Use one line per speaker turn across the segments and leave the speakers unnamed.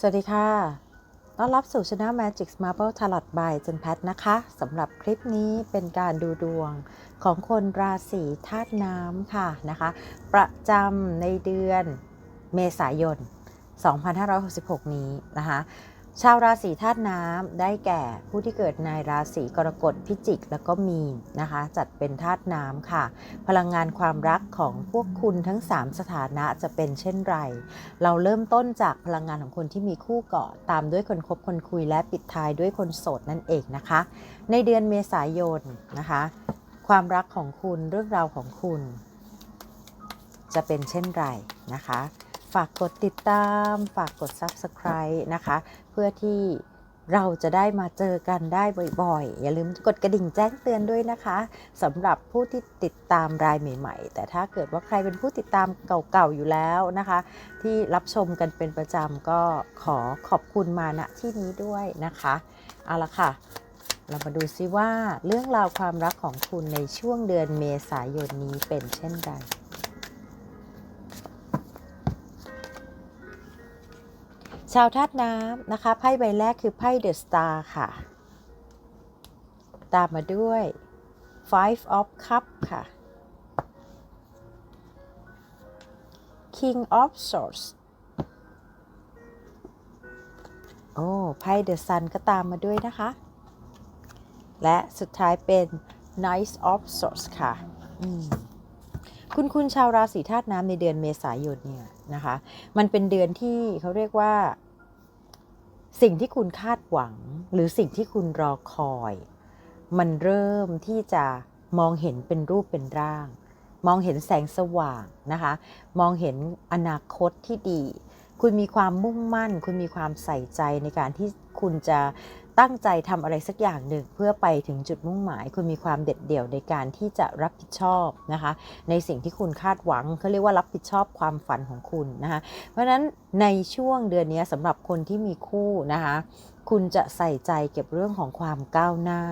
สวัสดีค่ะ ต้อนรับสู่ช anel Magic Marble Tarot by จันแพทนะคะสำหรับคลิปนี้เป็นการดูดวงของคนราศีธาตุน้ำค่ะนะคะ ประจำในเดือนเมษายน 2566 นี้นะคะ ชาวราศีธาตุน้ำได้แก่ผู้ที่เกิดในราศีกรกฎพิจิก แล้วก็มีนนะคะ จัดเป็นธาตุน้ำค่ะ พลังงานความรักของพวกคุณทั้ง 3 สถานะจะเป็นเช่นไร เราเริ่มต้นจากพลังงานของคนที่มีคู่เก่อนตามด้วยคนคบคนคุยและปิดท้ายด้วยคนโสดนั่นเองนะคะ ในเดือนเมษายนนะคะ ความรักของคุณเรื่องราวของคุณ จะเป็นเช่นไรนะคะ ฝากกดติดตาม ฝากกด Subscribe นะคะ เพื่อที่เราจะได้มาเจอกันได้บ่อยๆ อย่าลืมกดกระดิ่งแจ้งเตือนด้วยนะคะสำหรับผู้ที่ติดตามรายใหม่ๆ แต่ถ้าเกิดว่าใครเป็นผู้ติดตามเก่าๆ อยู่แล้วนะคะ ที่รับชมกันเป็นประจำก็ขอขอบคุณมาณที่นี้ด้วยนะคะเอาละค่ะ เรามาดูซิว่าเรื่องราวความรักของคุณในช่วงเดือนเมษายนนี้เป็นเช่นไร ชาวธาตุน้ำนะคะไพ่ใบแรกคือไพ่เดอะสตาร์ค่ะ ตามมาด้วย Five of Cup ค่ะ King of Swords โอ้ไพ่เดอะซันก็ตามมาด้วยนะคะ และสุดท้ายเป็น Knight of Swords ค่ะคุณคุณชาวราศีธาตุน้ำในเดือนเมษายนเนี่ยนะคะ มันเป็นเดือนที่เขาเรียกว่า สิ่งที่คุณคาดหวัง หรือสิ่งที่คุณรอคอย มันเริ่มที่จะมองเห็นเป็นรูปเป็นร่าง มองเห็นแสงสว่างนะคะ มองเห็นอนาคตที่ดี คุณมีความมุ่งมั่น คุณมีความใส่ใจในการที่คุณจะ ตั้งใจทำอะไรสักอย่างหนึ่งเพื่อไปถึงจุดมุ่งหมาย คุณมีความเด็ดเดี่ยวในการที่จะรับผิดชอบนะคะ ในสิ่งที่คุณคาดหวังเขาเรียกว่ารับผิดชอบความฝันของคุณนะคะ เพราะฉะนั้นในช่วงเดือนนี้สำหรับคนที่มีคู่นะคะ คุณจะใส่ใจเก็บเรื่องของความก้าวหน้า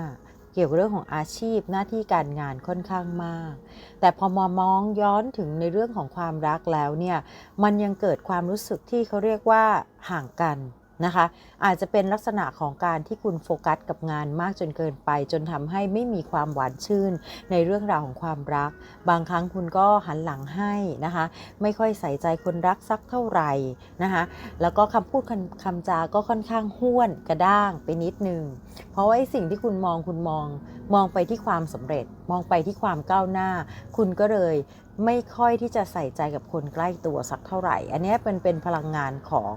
เกี่ยวกับเรื่องของอาชีพหน้าที่การงานค่อนข้างมาก แต่พอมามองย้อนถึงในเรื่องของความรักแล้วเนี่ย มันยังเกิดความรู้สึกที่เขาเรียกว่าห่างกัน นะคะ อาจจะเป็นลักษณะของการที่คุณโฟกัสกับงานมากจนเกินไป จนทำให้ไม่มีความหวานชื่นในเรื่องราวของความรัก บางครั้งคุณก็หันหลังให้นะคะ ไม่ค่อยใส่ใจคนรักสักเท่าไหร่นะคะ แล้วก็คำพูดคำคำจาก็ค่อนข้างห้วนกระด้างไปนิดนึง เพราะว่าไอ้สิ่งที่คุณมองคุณมอง มองไปที่ความสำเร็จ มองไปที่ความก้าวหน้า คุณก็เลย ไม่ค่อยที่จะใส่ใจกับคนใกล้ตัวสักเท่าไหร่ อันนี้เป็นเป็นพลังงานของ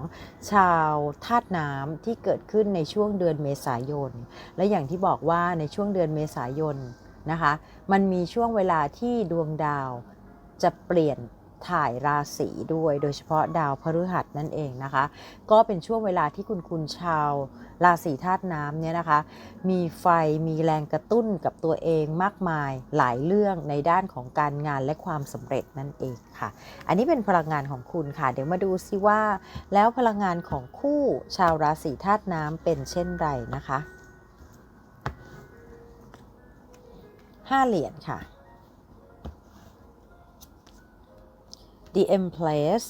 ชาวธาตุน้ำที่เกิดขึ้นในช่วงเดือนเมษายน และอย่างที่บอกว่าในช่วงเดือนเมษายนนะคะ มันมีช่วงเวลาที่ดวงดาวจะเปลี่ยน ถ่ายราศีด้วย โดยเฉพาะดาวพฤหัสนั่นเองนะคะ ก็เป็นช่วงเวลาที่คุณคุณชาวราศีธาตุน้ำเนี่ยนะคะ มีไฟมีแรงกระตุ้นกับตัวเองมากมายหลายเรื่องในด้านของการงานและความสำเร็จนั่นเองค่ะ อันนี้เป็นพลังงานของคุณค่ะ เดี๋ยวมาดูซิว่า แล้วพลังงานของคู่ชาวราศีธาตุน้ำเป็นเช่นไรนะคะห้าเหรียญค่ะ The Empress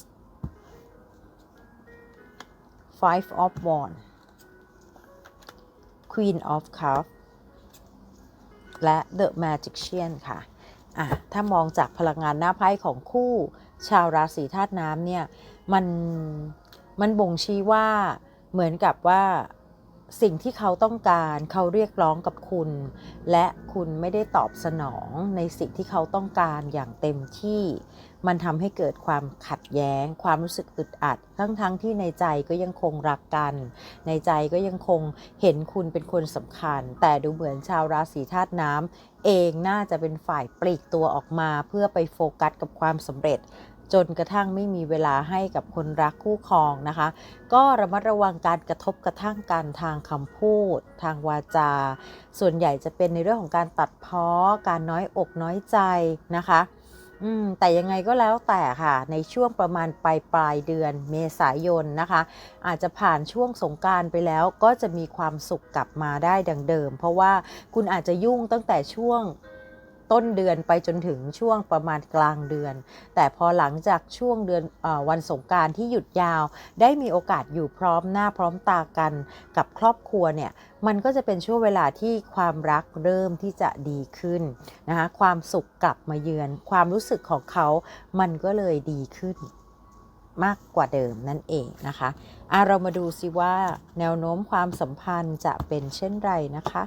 Five of Wands Queen of Cups และ The Magician ค่ะอะ ถ้ามองจากพลังงานหน้าไพ่ของคู่ชาวราศีธาตุน้ำเนี่ย มัน มันบ่งชี้ว่าเหมือนกับว่าสิ่งที่เขาต้องการเขาเรียกร้องกับคุณ และคุณไม่ได้ตอบสนองในสิ่งที่เขาต้องการอย่างเต็มที่ มันทำให้เกิดความขัดแย้ง ความรู้สึกอึดอัด ทั้งๆทที่ในใจก็ยังคงรักกัน ในใจก็ยังคงเห็นคุณเป็นคนสำคัญ แต่ดูเหมือนชาวราศีธาตุน้ำเองน่าจะเป็นฝ่ายปลีกตัวออกมา เพื่อไปโฟกัสกับความสำเร็จ จนกระทั่งไม่มีเวลาให้กับคนรักคู่ครองนะคะ ก็ระมัดระวังการกระทบกระทั่งกันทางคำพูด ทางวาจา ส่วนใหญ่จะเป็นในเรื่องของการตัดพ้อการน้อยอกน้อยใจนะคะ อืมแต่ยังไงก็แล้วแต่ค่ะ ในช่วงประมาณปลายปลายเดือนเมษายนนะคะ อาจจะผ่านช่วงสงการไปแล้วก็จะมีความสุขกลับมาได้ดังเดิม เพราะว่าคุณอาจจะยุ่งตั้งแต่ช่วง ต้นเดือนไปจนถึงช่วงประมาณกลางเดือน แต่พอหลังจากช่วงเดือนอวันสงการที่หยุดยาว ได้มีโอกาสอยู่พร้อมหน้าพร้อมตากันกับครอบครัวเนี่ยมันก็จะเป็นช่วงเวลาที่ความรักเริ่มที่จะดีขึ้นนะคะความสุขกลับมาเยือน ความรู้สึกของเขา มันก็เลยดีขึ้นมากกว่าเดิมนั่นเองนะคะอะเรามาดูสิว่าแนวโน้มความสัมพันธ์จะเป็นเช่นไรนะคะ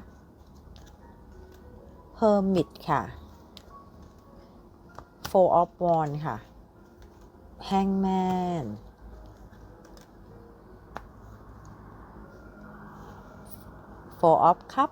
Hermit ค่ะ Four of Wands ค่ะ Hangman Four of Cup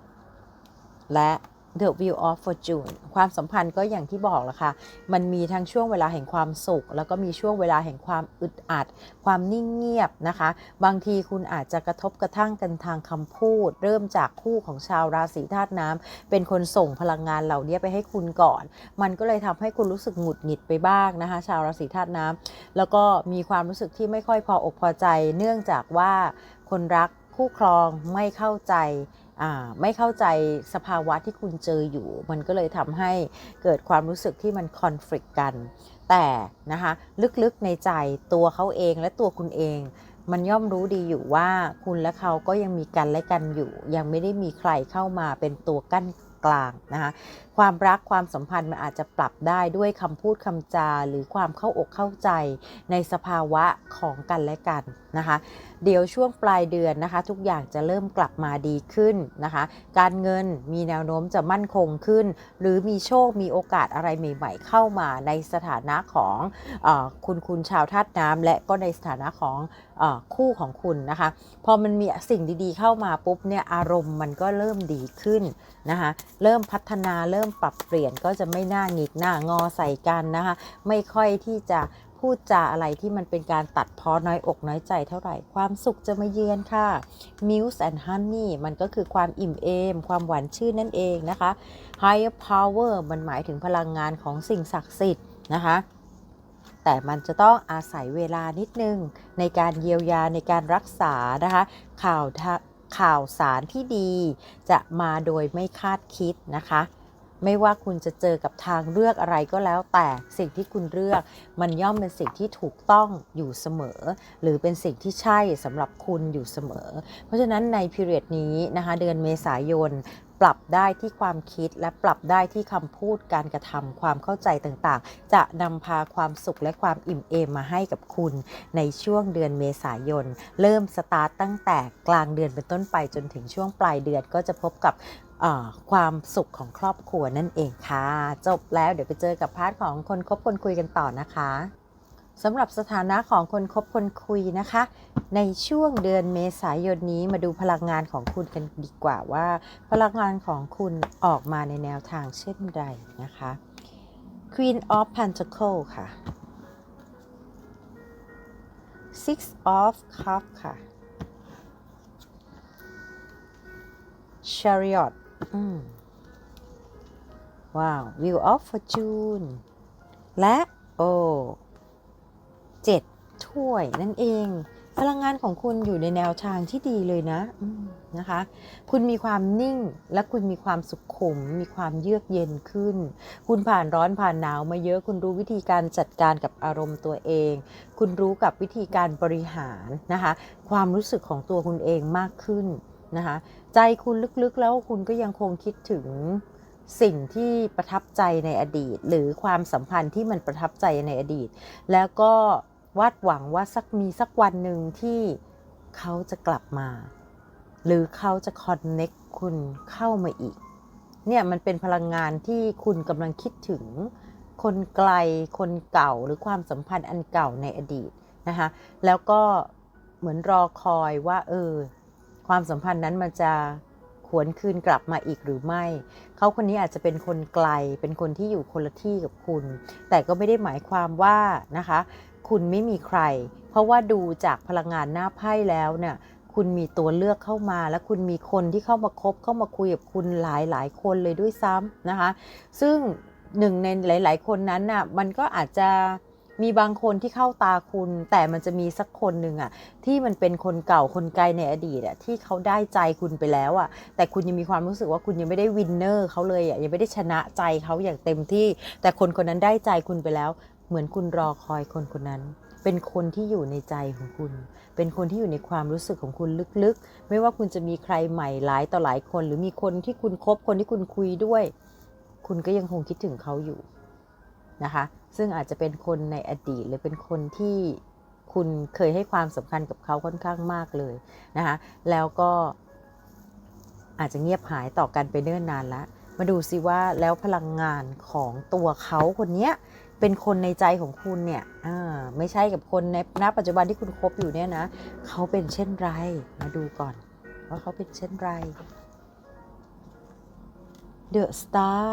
และ The Wheel of Fortune ความสัมพันธ์ก็อย่างที่บอกละค่ะ มันมีทั้งช่วงเวลาแห่งความสุข แล้วก็มีช่วงเวลาแห่งความอึดอัด ความนิ่งเงียบนะคะ บางทีคุณอาจจะกระทบกระทั่งกันทางคำพูด เริ่มจากคู่ของชาวราศีธาตุน้ำ เป็นคนส่งพลังงานเหล่านี้ไปให้คุณก่อน มันก็เลยทำให้คุณรู้สึกหงุดหงิดไปบ้างนะคะ ชาวราศีธาตุน้ำ แล้วก็มีความรู้สึกที่ไม่ค่อยพออกพอใจ เนื่องจากว่าคนรักคู่ครองไม่เข้าใจ ไม่เข้าใจสภาวะที่คุณเจออยู่ มันก็เลยทำให้เกิดความรู้สึกที่มันคอนฟ lict กัน แต่นะคะลึกๆในใจตัวเขาเองและตัวคุณเอง มันย่อมรู้ดีอยู่ว่าคุณและเขาก็ยังมีกันและกันอยู่ ยังไม่ได้มีใครเข้ามาเป็นตัวกั้นกลางนะคะความรักความสัมพันธ์มันอาจจะปรับได้ด้วยคำพูดคำจาหรือความเข้าอกเข้าใจในสภาวะของกันและกันนะคะ เดี๋ยวช่วงปลายเดือนนะคะ ทุกอย่างจะเริ่มกลับมาดีขึ้นนะคะ การเงินมีแนวโน้มจะมั่นคงขึ้น หรือมีโชคมีโอกาสอะไรใหม่ๆ เข้ามาในสถานะของอคุณคุณชาวธาตุน้ำและก็ในสถานะของอคู่ของคุณนะคะ พอมันมีสิ่งดีๆเข้ามาปุ๊บเนี่ยอารมณ์มันก็เริ่มดีขึ้นนะคะ เริ่มพัฒนาเริ่มริ่มปรับเปลี่ยนก็จะไม่น่าหงิกหน้างอใส่กันนะคะ ไม่ค่อยที่จะพูดจาอะไรที่มันเป็นการตัดพ้อน้อยอกน้อยใจเท่าไหร่ ความสุขจะมาเยือนค่ะ Muse and Honey มันก็คือความอิ่มเอม ความหวานชื่นนั่นเองนะคะ Higher Power มันหมายถึงพลังงานของสิ่งศักดิ์สิทธิ์นะคะแต่มันจะต้องอาศัยเวลานิดนึง ในการเยียวยาในการรักษานะคะ ข่าวข่าวสารที่ดีจะมาโดยไม่คาดคิดนะคะ ไม่ว่าคุณจะเจอกับทางเลือกอะไรก็แล้ว แต่สิ่งที่คุณเลือก มันย่อมเป็นสิ่งที่ถูกต้องอยู่เสมอ หรือเป็นสิ่งที่ใช่สำหรับคุณอยู่เสมอ เพราะฉะนั้นในพีเรียดนี้นะคะเดือนเมษายนปรับได้ที่ความคิดและปรับได้ที่คำพูดการกระทำความเข้าใจต่างๆ จะนำพาความสุขและความอิ่มเอมมาให้กับคุณ ในช่วงเดือนเมษายน เริ่มสตาร์ตตั้งแต่กลางเดือนเป็นต้นไปจนถึงช่วงปลายเดือนก็จะพบกับ ความสุขของครอบครัวนั่นเองค่ะ จบแล้วเดี๋ยวไปเจอกับพาร์ทของคนคบคนคุยกันต่อนะคะสำหรับสถานะของคนคบคนคุยนะคะ ในช่วงเดือนเมษายนนี้มาดูพลังงานของคุณกันดีกว่าว่า พลังงานของคุณออกมาในแนวทางเช่นไรนะคะ Queen of Pentacle ค่ะ Six of Cups ค่ะ Chariot ว้าว Wheel of Fortune และ โอ้เจ็ดถ้วยนั่นเอง พลังงานของคุณอยู่ในแนวทางที่ดีเลยนะนะคะ คุณมีความนิ่งและคุณมีความสุขขุม มีความเยือกเย็นขึ้น คุณผ่านร้อนผ่านหนาวมาเยอะ คุณรู้วิธีการจัดการกับอารมณ์ตัวเอง คุณรู้กับวิธีการบริหารนะคะ ความรู้สึกของตัวคุณเองมากขึ้นนะคะ ใจคุณลึกๆแล้วคุณก็ยังคงคิดถึงสิ่งที่ประทับใจในอดีต หรือความสัมพันธ์ที่มันประทับใจในอดีต แล้วก็วาดหวังว่าสักมีสักวันหนึ่งที่เขาจะกลับมา หรือเขาจะคอนเน็กคุณเข้ามาอีก เนี่ยมันเป็นพลังงานที่คุณกำลังคิดถึง คนไกลคนเก่าหรือความสัมพันธ์อันเก่าในอดีตนะคะแล้วก็เหมือนรอคอยว่าเออ ความสัมพันธ์นั้นมันจะขวนคืนกลับมาอีกหรือไม่ เขาคนนี้อาจจะเป็นคนไกล เป็นคนที่อยู่คนละที่กับคุณ แต่ก็ไม่ได้หมายความว่านะคะ คุณไม่มีใคร เพราะว่าดูจากพลังงานหน้าไพ่แล้วเนี่ย คุณมีตัวเลือกเข้ามา และคุณมีคนที่เข้ามาคบ เข้ามาคุยกับคุณหลายหลายคนเลยด้วยซ้ำนะคะ ซึ่งหนึ่งในหลาย ๆ คนนั้นน่ะ มันก็อาจจะ มีบางคนที่เข้าตาคุณ แต่มันจะมีสักคนหนึ่งอะที่มันเป็นคนเก่าคนไกลในอดีตอะที่เขาได้ใจคุณไปแล้วอะแต่คุณยังมีความรู้สึกว่าคุณยังไม่ได้วินเนอร์เขาเลยอะยังไม่ได้ชนะใจเขาอย่างเต็มที่ แต่คนคนนั้นได้ใจคุณไปแล้ว เหมือนคุณรอคอยคนคนนั้น เป็นคนที่อยู่ในใจของคุณ เป็นคนที่อยู่ในความรู้สึกของคุณลึกๆ ไม่ว่าคุณจะมีใครใหม่หลายต่อหลายคน หรือมีคนที่คุณคบคนที่คุณคุยด้วย คุณก็ยังคงคิดถึงเขาอยู่นะคะ ซึ่งอาจจะเป็นคนในอดีต หรือเป็นคนที่คุณเคยให้ความสำคัญกับเขาค่อนข้างมากเลยนะคะแล้วก็อาจจะเงียบหายต่อกันไปเนิ่นนานแล้วมาดูซิว่าแล้วพลังงานของตัวเขาคนเนี้ยเป็นคนในใจของคุณเนี่ยไม่ใช่กับคนในณปัจจุบันที่คุณคบอยู่เนี่ยนะเขาเป็นเช่นไรมาดูก่อนว่าเขาเป็นเช่นไร The Star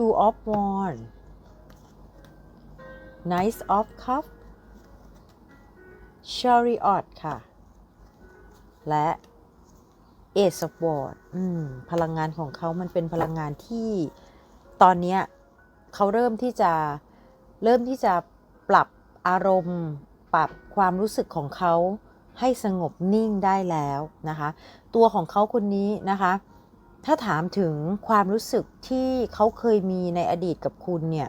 Two of Wands Knight of Cup Chariot ค่ะ และ Ace of Wands อืม พลังงานของเขามันเป็นพลังงานที่ตอนนี้เขาเริ่มที่จะเริ่มที่จะปรับอารมณ์ ปรับความรู้สึกของเขาให้สงบนิ่งได้แล้วนะคะ ตัวของเขาคนนี้นะคะ ถ้าถามถึงความรู้สึกที่เขาเคยมีในอดีตกับคุณเนี่ย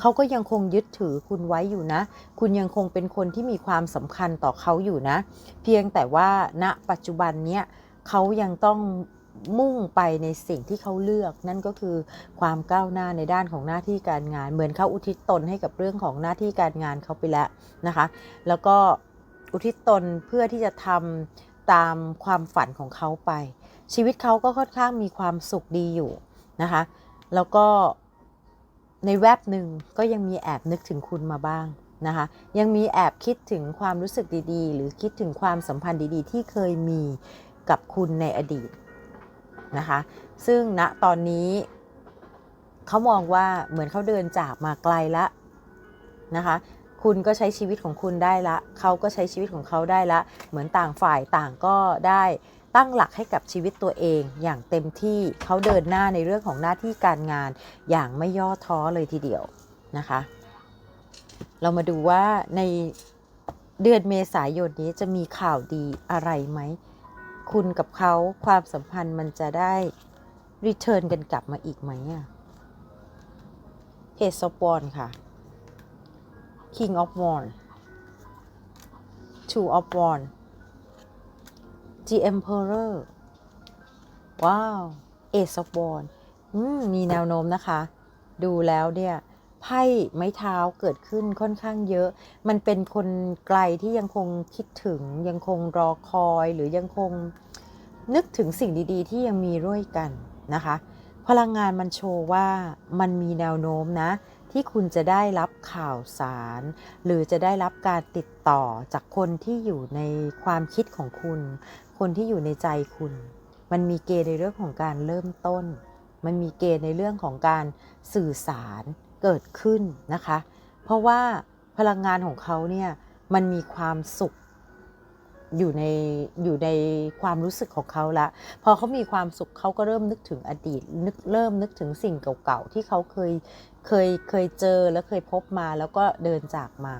เขาก็ยังคงยึดถือคุณไว้อยู่นะ คุณยังคงเป็นคนที่มีความสำคัญต่อเขาอยู่นะ เพียงแต่ว่าณปัจจุบันเนี้ยเขายังต้องมุ่งไปในสิ่งที่เขาเลือก นั่นก็คือความก้าวหน้าในด้านของหน้าที่การงาน เหมือนเขาอุทิศตนให้กับเรื่องของหน้าที่การงานเขาไปแล้วนะคะ แล้วก็อุทิศตนเพื่อที่จะทำตามความฝันของเขาไป ชีวิตเขาก็ค่อนข้างมีความสุขดีอยู่นะคะ แล้วก็ในแวบหนึ่งก็ยังมีแอบนึกถึงคุณมาบ้างนะคะ ยังมีแอบคิดถึงความรู้สึกดีๆ หรือคิดถึงความสัมพันธ์ดีๆ ที่เคยมีกับคุณในอดีตนะคะ ซึ่งณตอนนี้เขามองว่าเหมือนเขาเดินจากมาไกลละนะคะ คุณก็ใช้ชีวิตของคุณได้ละ เขาก็ใช้ชีวิตของเขาได้ละ เหมือนต่างฝ่ายต่างก็ได้ ตั้งหลักให้กับชีวิตตัวเองอย่างเต็มที่เขาเดินหน้าในเรื่องของหน้าที่การงานอย่างไม่ย่อท้อเลยทีเดียวนะคะ เรามาดูว่าในเดือนเมษายนนี้จะมีข่าวดีอะไรไหม คุณกับเขาความสัมพันธ์มันจะได้รีเทิร์นกันกลับมาอีกไหมอะเฮสปอนค่ะ King of w a n d Two of w a n d The Emperor ว้าว Ace of Wands อืมมีแนวโน้มนะคะ ดูแล้วเนี่ยไพ่ไม้เท้าเกิดขึ้นค่อนข้างเยอะ มันเป็นคนไกลที่ยังคงคิดถึง ยังคงรอคอยหรือยังคงนึกถึงสิ่งดีๆ ที่ยังมีร่วยกันนะคะ พลังงานมันโชว์ว่ามันมีแนวโน้มนะ ที่คุณจะได้รับข่าวสาร หรือจะได้รับการติดต่อจากคนที่อยู่ในความคิดของคุณ คนที่อยู่ในใจคุณ มันมีเกณฑ์ในเรื่องของการเริ่มต้น มันมีเกณฑ์ในเรื่องของการสื่อสารเกิดขึ้นนะคะ เพราะว่าพลังงานของเขาเนี่ยมันมีความสุขอยู่ในอยู่ในความรู้สึกของเขาละพอเขามีความสุขเขาก็เริ่มนึกถึงอดีตนึกเริ่มนึกถึงสิ่งเก่าๆที่เขาเคยเคยเคยเจอแล้วเคยพบมาแล้วก็เดินจากมา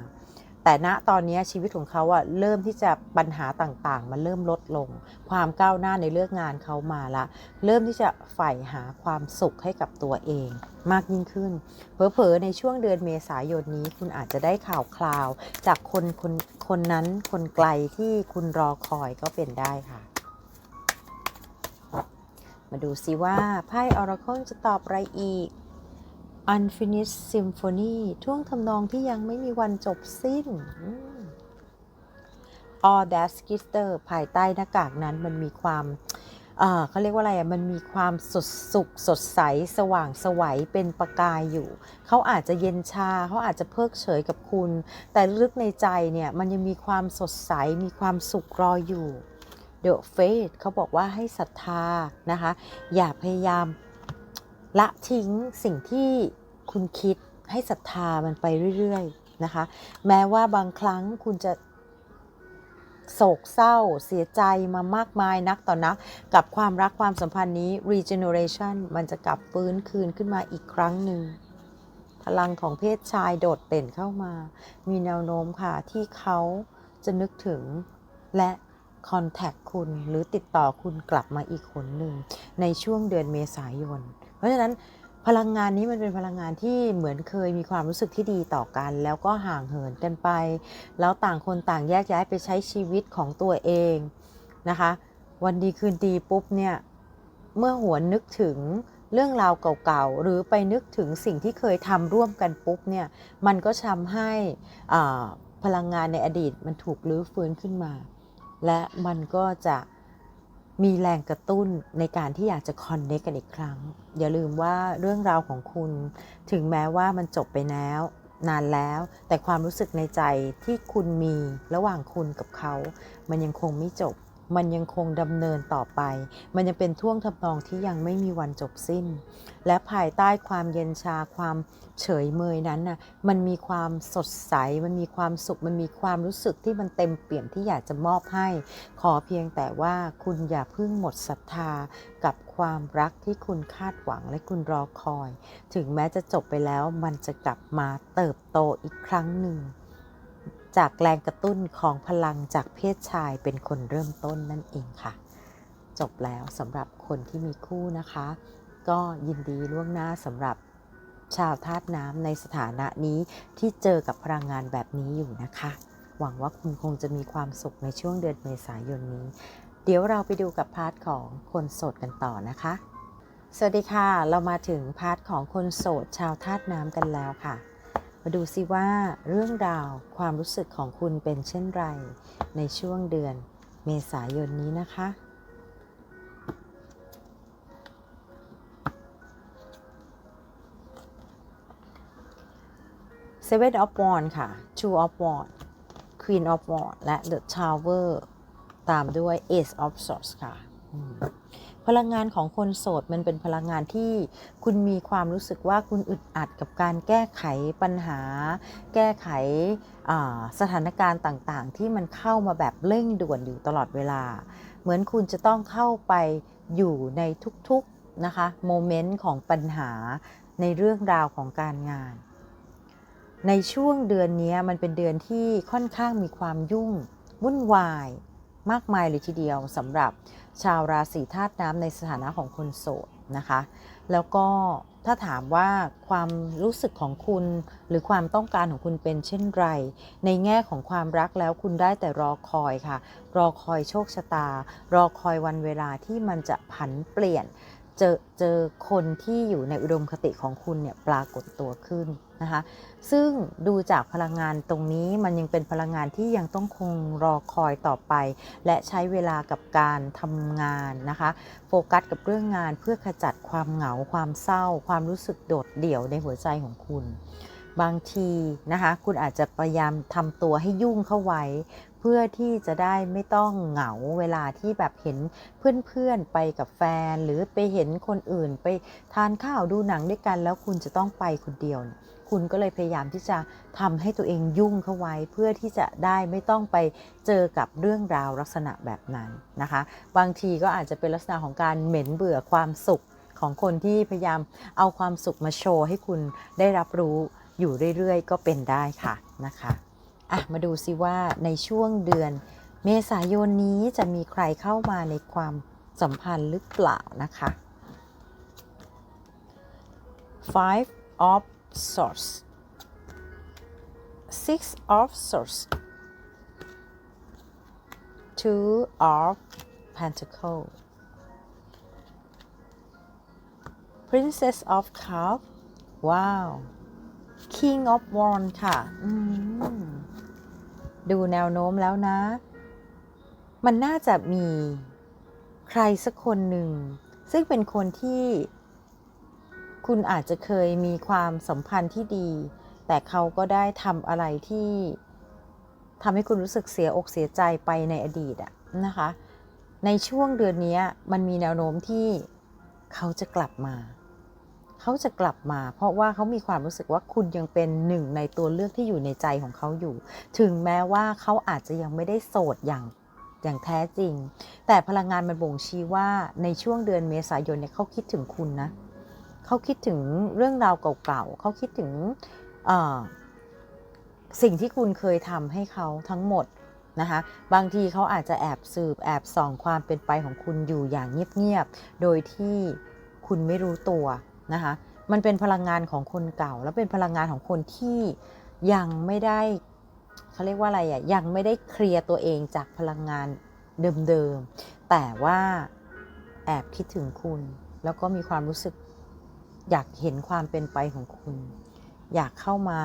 แต่ณตอนนี้ชีวิตของเขาอะเริ่มที่จะปัญหาต่างๆ มันเริ่มลดลง ความก้าวหน้าในเรื่องงานเขามาละ เริ่มที่จะใฝ่หาความสุขให้กับตัวเอง มากยิ่งขึ้น เผลอๆในช่วงเดือนเมษายนนี้คุณอาจจะได้ข่าวคราว จากคนคนคนนั้นคนไกลที่คุณรอคอยก็เป็นได้ค่ะมาดูซิว่าไพ่ Oracle จะตอบอะไรอีก Unfinished Symphony ท่วงทำนองที่ยังไม่มีวันจบสิ้นอืม All That Glitter ภายใต้หน้ากากนั้นมันมีความเอ่อเขาเรียกว่าอะไรอะมันมีความสดสุขสดใส สว่างสวัยเป็นประกายอยู่ เขาอาจจะเย็นชา เขาอาจจะเพิกเฉยกับคุณ แต่ลึกในใจเนี่ยมันยังมีความสดใส มีความสุขรออยู่ The Faith เขาบอกว่าให้ศรัทธานะคะ อย่าพยายาม ละทิ้งสิ่งที่คุณคิดให้ศรัทธามันไปเรื่อยๆนะคะ แม้ว่าบางครั้งคุณจะโศกเศร้าเสียใจมามากมายนักต่อนัก กับความรักความสัมพันธ์นี้ regeneration มันจะกลับฟื้นคืนขึ้นมาอีกครั้งหนึ่งพลังของเพศชายโดดเด่นเข้ามา มีแนวโน้มค่ะที่เขาจะนึกถึงและคอนแทคคุณหรือติดต่อคุณกลับมาอีกคนหนึ่งในช่วงเดือนเมษายน เพราะฉะนั้นพลังงานนี้มันเป็นพลังงานที่เหมือนเคยมีความรู้สึกที่ดีต่อกัน แล้วก็ห่างเหินกันไป แล้วต่างคนต่างแยกย้ายไปใช้ชีวิตของตัวเองนะคะ วันดีคืนดีปุ๊บเนี่ยเมื่อหวนนึกถึงเรื่องราวเก่าๆ หรือไปนึกถึงสิ่งที่เคยทำร่วมกันปุ๊บเนี่ยมันก็ทำให้พลังงานในอดีตมันถูกลื้อฟื้นขึ้นมา และมันก็จะ มีแรงกระตุ้นในการที่อยากจะคอนเนคกันอีกครั้ง อย่าลืมว่าเรื่องราวของคุณ ถึงแม้ว่ามันจบไปแล้ว นานแล้ว แต่ความรู้สึกในใจที่คุณมีระหว่างคุณกับเขา มันยังคงไม่จบ มันยังคงดำเนินต่อไป มันยังเป็นท่วงทำนองที่ยังไม่มีวันจบสิ้น และภายใต้ความเย็นชาความเฉยเมยนั้นน่ะ มันมีความสดใส มันมีความสุข มันมีความรู้สึกที่มันเต็มเปี่ยมที่อยากจะมอบให้ ขอเพียงแต่ว่าคุณอย่าเพิ่งหมดศรัทธากับความรักที่คุณคาดหวังและคุณรอคอย ถึงแม้จะจบไปแล้วมันจะกลับมาเติบโตอีกครั้งหนึ่ง จากแรงกระตุ้นของพลังจากเพศชายเป็นคนเริ่มต้นนั่นเองค่ะ จบแล้วสำหรับคนที่มีคู่นะคะ ก็ยินดีล่วงหน้าสำหรับชาวธาตุน้ำในสถานะนี้ที่เจอกับพลังงานแบบนี้อยู่นะคะ หวังว่าคุณคงจะมีความสุขในช่วงเดือนเมษายนนี้ เดี๋ยวเราไปดูกับพาร์ทของคนโสดกันต่อนะคะ สวัสดีค่ะ เรามาถึงพาร์ทของคนโสดชาวธาตุน้ำกันแล้วค่ะ มาดูซิว่าเรื่องราวความรู้สึกของคุณเป็นเช่นไร ในช่วงเดือนเมษายนนี้นะคะ Seven of Wands ค่ะ Two of Wands Queen of Wands และ The Tower ตามด้วย Ace of Swords ค่ะ พลังงานของคนโสดมันเป็นพลังงานที่คุณมีความรู้สึกว่าคุณอึดอัดกับการแก้ไขปัญหา แก้ไขสถานการณ์ต่างๆ ที่มันเข้ามาแบบเร่งด่วนอยู่ตลอดเวลา เหมือนคุณจะต้องเข้าไปอยู่ในทุกๆนะคะโมเมนต์ของปัญหาในเรื่องราวของการงาน ในช่วงเดือนนี้มันเป็นเดือนที่ค่อนข้างมีความยุ่งวุ่นวาย มากมายเลยทีเดียวสำหรับชาวราศีธาตุน้ำในสถานะของคนโสดนะคะ แล้วก็ถ้าถามว่าความรู้สึกของคุณหรือความต้องการของคุณเป็นเช่นไร ในแง่ของความรักแล้วคุณได้แต่รอคอยค่ะ รอคอยโชคชะตา รอคอยวันเวลาที่มันจะผันเปลี่ยน เจอเจอคนที่อยู่ในอุดมคติของคุณเนี่ยปรากฏตัวขึ้นนะคะซึ่งดูจากพลังงานตรงนี้มันยังเป็นพลังงานที่ยังต้องคงรอคอยต่อไป และใช้เวลากับการทำงานนะคะโฟกัสกับเรื่องงานเพื่อขจัดความเหงาความเศร้า ความรู้สึกโดดเดี่ยวในหัวใจของคุณบางทีนะคะคุณอาจจะพยายามทำตัวให้ยุ่งเข้าไว้ พื่อที่จะได้ไม่ต้องเหงาเวลาที่แบบเห็นเพื่อนๆไปกับแฟน หรือไปเห็นคนอื่นไปทานข้าวดูหนังด้วยกัน แล้วคุณจะต้องไปคนเดียว คุณก็เลยพยายามที่จะทำให้ตัวเองยุ่งเข้าไว้ เพื่อที่จะได้ไม่ต้องไปเจอกับเรื่องราวลักษณะแบบนั้นนะคะ บางทีก็อาจจะเป็นลักษณะของการเหม็นเบื่อความสุขของคนที่พยายามเอาความสุขมาโชว์ให้คุณได้รับรู้อยู่เรื่อยๆ ก็เป็นได้ค่ะนะคะ อะมาดูซิว่าในช่วงเดือนเมษายนนี้จะมีใครเข้ามาในความสัมพันธ์หรือเปล่านะคะ Five of Swords Six of Swords Two of Pentacles Princess of Cup ว้าว King of Wands ค่ะ อืม ดูแนวโน้มแล้วนะ มันน่าจะมีใครสักคนหนึ่ง ซึ่งเป็นคนที่คุณอาจจะเคยมีความสัมพันธ์ที่ดี แต่เขาก็ได้ทำอะไรที่ทำให้คุณรู้สึกเสียอกเสียใจไปในอดีตอะนะคะ ในช่วงเดือนนี้มันมีแนวโน้มที่เขาจะกลับมา เขาจะกลับมา เพราะว่าเขามีความรู้สึกว่าคุณยังเป็นหนึ่งในตัวเลือกที่อยู่ในใจของเขาอยู่ ถึงแม้ว่าเขาอาจจะยังไม่ได้โสดอย่างอย่างแท้จริง แต่พลังงานมันบ่งชี้ว่าในช่วงเดือนเมษายนเนี่ยเขาคิดถึงคุณนะเขาคิดถึงเรื่องราวเก่าๆเขาคิดถึงสิ่งที่คุณเคยทำให้เขาทั้งหมดนะคะบางทีเขาอาจจะแอบสืบแอบส่องความเป็นไปของคุณอยู่อย่างเงียบๆ โดยที่คุณไม่รู้ตัว นะคะมันเป็นพลังงานของคนเก่า และเป็นพลังงานของคนที่ยังไม่ได้เขาเรียกว่าอะไรอะยังไม่ได้เคลียร์ตัวเองจากพลังงานเดิมๆแต่ว่าแอบคิดถึงคุณ แล้วก็มีความรู้สึกอยากเห็นความเป็นไปของคุณ อยากเข้ามา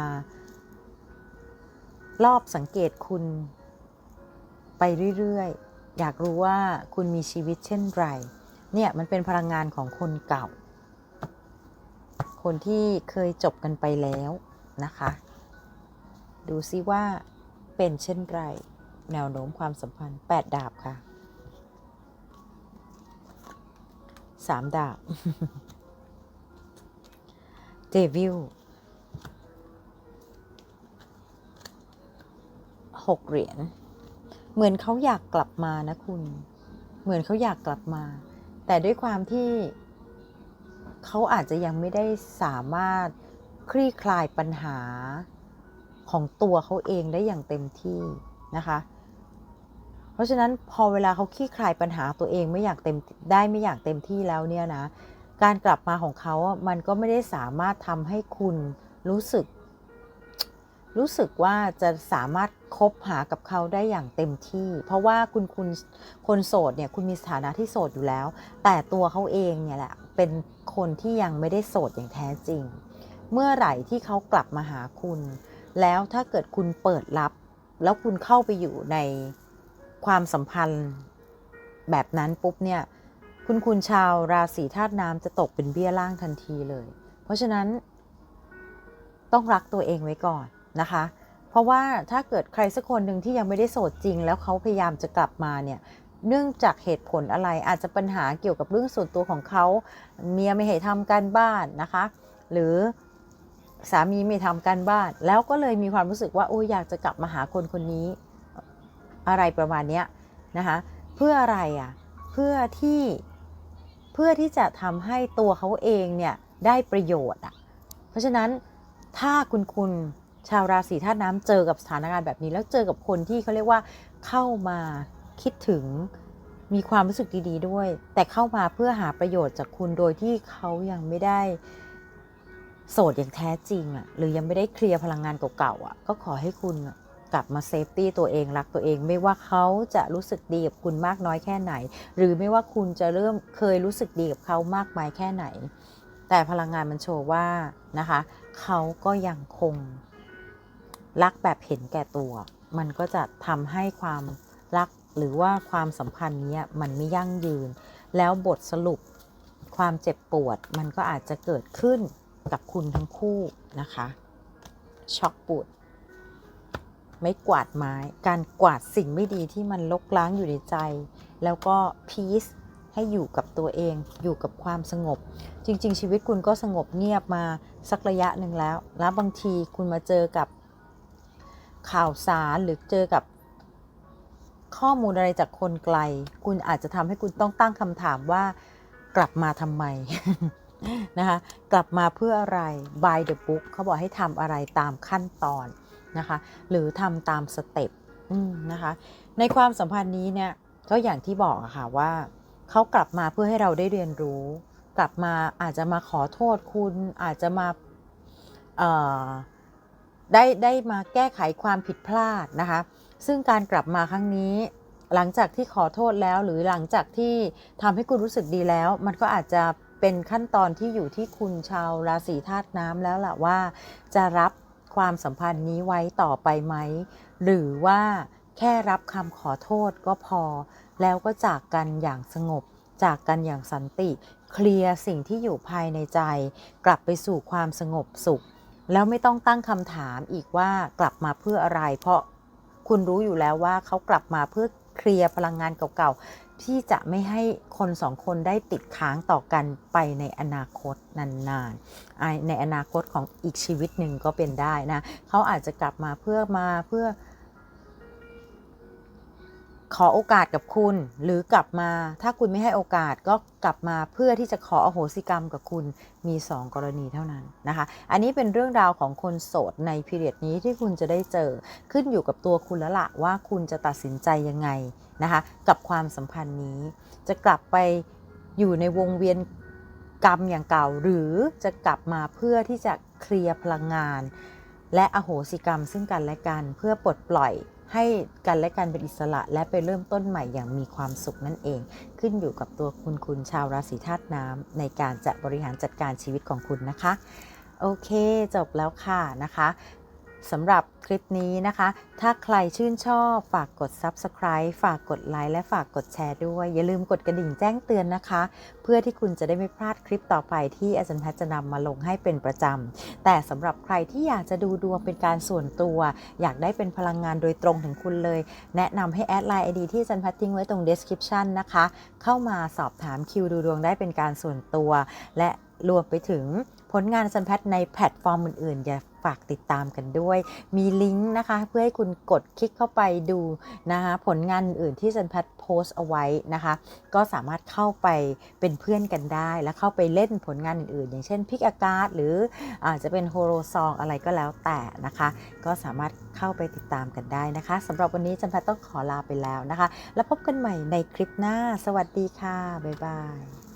รอบสังเกตคุณไปเรื่อยๆ อยากรู้ว่าคุณมีชีวิตเช่นไร เนี่ยมันเป็นพลังงานของคนเก่า คนที่เคยจบกันไปแล้วนะคะ ดูซิว่าเป็นเช่นไร แนวโน้มความสัมพันธ์ 8 ดาบค่ะ 3 ดาบเดวิลหกเหรียญ เหมือนเขาอยากกลับมานะคุณ เหมือนเขาอยากกลับมา แต่ด้วยความที่ เขาอาจจะยังไม่ได้สามารถคลี่คลายปัญหาของตัวเขาเองได้อย่างเต็มที่นะคะ เพราะฉะนั้นพอเวลาเขาคลี่คลายปัญหาตัวเองไม่อยากเต็มได้ไม่อยากเต็มที่แล้วเนี่ยนะการกลับมาของเขาอะมันก็ไม่ได้สามารถทำให้คุณรู้สึก รู้สึกว่าจะสามารถคบหากับเขาได้อย่างเต็มที่ เพราะว่าคุณคุณคนโสดเนี่ยคุณมีสถานะที่โสดอยู่แล้ว แต่ตัวเขาเองเนี่ยแหละเป็น คนที่ยังไม่ได้โสดอย่างแท้จริง เมื่อไหร่ที่เขากลับมาหาคุณ แล้วถ้าเกิดคุณเปิดรับ แล้วคุณเข้าไปอยู่ในความสัมพันธ์แบบนั้นปุ๊บเนี่ยคุณคุณชาวราศีธาตุน้ำจะตกเป็นเบี้ยล่างทันทีเลย เพราะฉะนั้น ต้องรักตัวเองไว้ก่อนนะคะ เพราะว่าถ้าเกิดใครสักคนหนึ่งที่ยังไม่ได้โสดจริง แล้วเขาพยายามจะกลับมาเนี่ย เนื่องจากเหตุผลอะไรอาจจะปัญหาเกี่ยวกับเรื่องส่วนตัวของเขาเมียไม่ให้ทำการบ้านนะคะ หรือสามีไม่ทำการบ้าน แล้วก็เลยมีความรู้สึกว่าโอ้ยอยากจะกลับมาหาคนคนนี้ อะไรประมาณนี้นะคะเพื่ออะไรอะเพื่อที่เพื่อที่จะทำให้ตัวเขาเองเนี่ยได้ประโยชน์อะเพราะฉะนั้นถ้าคุณคุณชาวราศีธาตุน้ำเจอกับสถานการณ์แบบนี้ แล้วเจอกับคนที่เขาเรียกว่าเข้ามา คิดถึงมีความรู้สึกดีๆด้วย แต่เข้ามาเพื่อหาประโยชน์จากคุณโดยที่เขายังไม่ได้ โสดอย่างแท้จริงอะ หรือยังไม่ได้เคลียร์พลังงานเก่าๆอะ ก็ขอให้คุณกลับมาเซฟตี้ตัวเองรักตัวเอง ไม่ว่าเขาจะรู้สึกดีกับคุณมากน้อยแค่ไหน หรือไม่ว่าคุณจะเริ่มเคยรู้สึกดีกับเขามากมายแค่ไหน แต่พลังงานมันโชว์ว่านะคะ เขาก็ยังคง รักแบบเห็นแก่ตัว มันก็จะทำให้ความรัก หรือว่าความสัมพันธ์นี้มันไม่ยั่งยืน แล้วบทสรุปความเจ็บปวดมันก็อาจจะเกิดขึ้นกับคุณทั้งคู่นะคะช็อกปวดไม่กวาดไม้ การกวาดสิ่งไม่ดีที่มันลกล้างอยู่ในใจ แล้วก็พีซให้อยู่กับตัวเอง อยู่กับความสงบ จริง ๆ ชีวิตคุณก็สงบเงียบมาสักระยะหนึ่งแล้ว แล้วบางทีคุณมาเจอกับข่าวสารหรือเจอกับ ข้อมูลอะไรจากคนไกล คุณอาจจะทำให้คุณต้องตั้งคำถามว่ากลับมาทำไมนะคะกลับมาเพื่ออะไร by the book เขาบอกให้ทำอะไรตามขั้นตอนนะคะหรือทำตามสเต็ปนะคะในความสัมพันธ์นี้เนี่ยก็อย่างที่บอกอะค่ะว่าเขากลับมาเพื่อให้เราได้เรียนรู้ กลับมาอาจจะมาขอโทษคุณ อาจจะมาได้ได้มาแก้ไขความผิดพลาดนะคะ ซึ่งการกลับมาครั้งนี้ หลังจากที่ขอโทษแล้วหรือหลังจากที่ทำให้คุณรู้สึกดีแล้ว มันก็อาจจะเป็นขั้นตอนที่อยู่ที่คุณชาวราศีธาตุน้ำแล้วล่ะว่า จะรับความสัมพันธ์นี้ไว้ต่อไปไหม หรือว่าแค่รับคำขอโทษก็พอ แล้วก็จากกันอย่างสงบ จากกันอย่างสันติ เคลียร์สิ่งที่อยู่ภายในใจ กลับไปสู่ความสงบสุข แล้วไม่ต้องตั้งคำถามอีกว่ากลับมาเพื่ออะไร เพราะ คุณรู้อยู่แล้วว่าเขากลับมาเพื่อเคลียร์พลังงานเก่าๆ ที่จะไม่ให้คนสองคนได้ติดค้างต่อกันไปในอนาคตนานๆ ในอนาคตของอีกชีวิตหนึ่งก็เป็นได้นะเขาอาจจะกลับมาเพื่อมาเพื่อ ขอโอกาสกับคุณ หรือกลับมา ถ้าคุณไม่ให้โอกาสก็กลับมาเพื่อที่จะขออโหสิกรรมกับคุณมี 2 กรณีเท่านั้นนะคะ อันนี้เป็นเรื่องราวของคนโสดในพีเรียดนี้ที่คุณจะได้เจอขึ้นอยู่กับตัวคุณแล้วละว่าคุณจะตัดสินใจยังไงนะคะกับความสัมพันธ์นี้ จะกลับไปอยู่ในวงเวียนกรรมอย่างเก่า หรือจะกลับมาเพื่อที่จะเคลียร์พลังงาน และอโหสิกรรมซึ่งกันและกันเพื่อปลดปล่อย ให้กันและกันเป็นอิสระและไปเริ่มต้นใหม่อย่างมีความสุขนั่นเอง ขึ้นอยู่กับตัวคุณคุณชาวราศีธาตุน้ำในการจะบริหารจัดการชีวิตของคุณนะคะ โอเค จบแล้วค่ะนะคะ สำหรับคลิปนี้นะคะ ถ้าใครชื่นชอบฝากกด Subscribe ฝากกดไลค์และฝากกดแชร์ด้วย อย่าลืมกดกระดิ่งแจ้งเตือนนะคะ เพื่อที่คุณจะได้ไม่พลาดคลิปต่อไปที่อาจารย์แพทย์จะนำมาลงให้เป็นประจำ แต่สำหรับใครที่อยากจะดูดวงเป็นการส่วนตัว อยากได้เป็นพลังงานโดยตรงถึงคุณเลย แนะนำให้แอดไลน์ไอดีที่อาจันพัดทิ้งไว้ตรง description นะคะ เข้ามาสอบถามคิวดูดวงได้เป็นการส่วนตัว และรวมไปถึงผลงานอาจันแพทย์ในแพลตฟอร์มอื่นๆอย่า ฝากติดตามกันด้วย มีลิงก์นะคะ เพื่อให้คุณกดคลิกเข้าไปดูนะคะผลงานอื่นที่จันพทย์โพสต์เอาไว้นะคะ ก็สามารถเข้าไปเป็นเพื่อนกันได้ และเข้าไปเล่นผลงานอื่นๆ อย่างเช่นพิกอากาศหรืออาจจะเป็นโฮโลซองอะไรก็แล้วแต่นะคะ ก็สามารถเข้าไปติดตามกันได้นะคะสำหรับวันนี้จันพทย์ต้องขอลาไปแล้วนะคะ แล้วพบกันใหม่ในคลิปหน้า สวัสดีค่ะ บ๊ายบาย